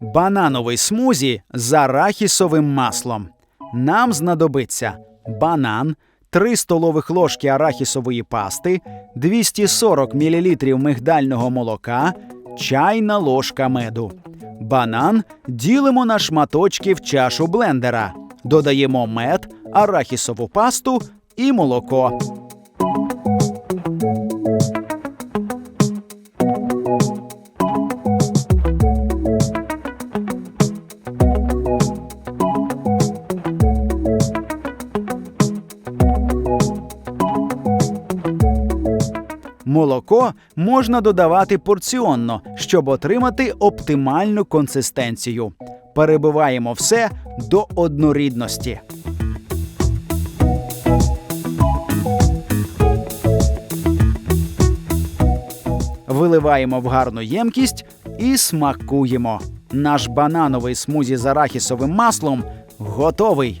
Банановий смузі з арахісовим маслом. Нам знадобиться банан, 3 столових ложки арахісової пасти, 240 мл мигдального молока, чайна ложка меду. Банан ділимо на шматочки в чашу блендера. Додаємо мед, арахісову пасту і молоко. Молоко можна додавати порціонно, щоб отримати оптимальну консистенцію. Перебиваємо все до однорідності. Виливаємо в гарну ємкість і смакуємо. Наш банановий смузі з арахісовим маслом готовий.